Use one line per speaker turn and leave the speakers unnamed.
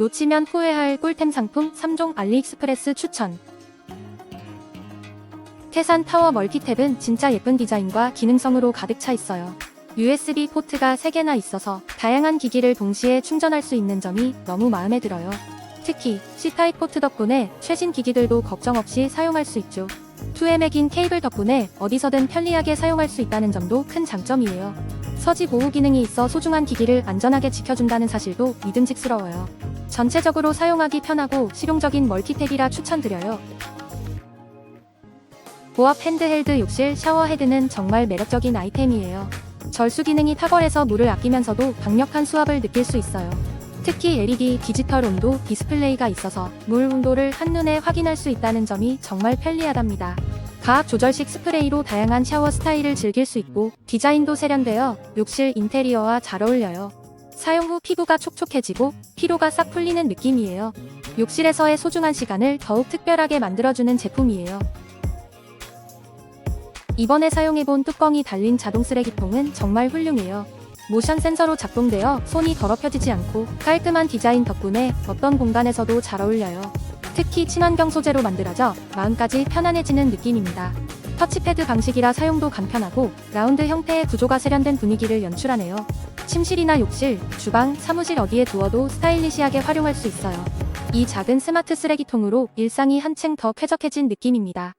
놓치면 후회할 꿀템 상품 3종 알리익스프레스 추천. 태산 타워 멀티탭은 진짜 예쁜 디자인과 기능성으로 가득 차 있어요. USB 포트가 3개나 있어서 다양한 기기를 동시에 충전할 수 있는 점이 너무 마음에 들어요. 특히 C타입 포트 덕분에 최신 기기들도 걱정 없이 사용할 수 있죠. 2M의 긴 케이블 덕분에 어디서든 편리하게 사용할 수 있다는 점도 큰 장점이에요. 서지 보호 기능이 있어 소중한 기기를 안전하게 지켜준다는 사실도 믿음직스러워요. 전체적으로 사용하기 편하고 실용적인 멀티탭이라 추천드려요. 고압 핸드헬드 욕실 샤워 헤드는 정말 매력적인 아이템이에요. 절수 기능이 탁월해서 물을 아끼면서도 강력한 수압을 느낄 수 있어요. 특히 LED 디지털 온도 디스플레이가 있어서 물 온도를 한눈에 확인할 수 있다는 점이 정말 편리하답니다. 가압 조절식 스프레이로 다양한 샤워 스타일을 즐길 수 있고 디자인도 세련되어 욕실 인테리어와 잘 어울려요. 사용 후 피부가 촉촉해지고 피로가 싹 풀리는 느낌이에요. 욕실에서의 소중한 시간을 더욱 특별하게 만들어주는 제품이에요. 이번에 사용해본 뚜껑이 달린 자동 쓰레기통은 정말 훌륭해요. 모션 센서로 작동되어 손이 더럽혀지지 않고 깔끔한 디자인 덕분에 어떤 공간에서도 잘 어울려요. 특히 친환경 소재로 만들어져 마음까지 편안해지는 느낌입니다. 터치패드 방식이라 사용도 간편하고 라운드 형태의 구조가 세련된 분위기를 연출하네요. 침실이나 욕실, 주방, 사무실 어디에 두어도 스타일리시하게 활용할 수 있어요. 이 작은 스마트 쓰레기통으로 일상이 한층 더 쾌적해진 느낌입니다.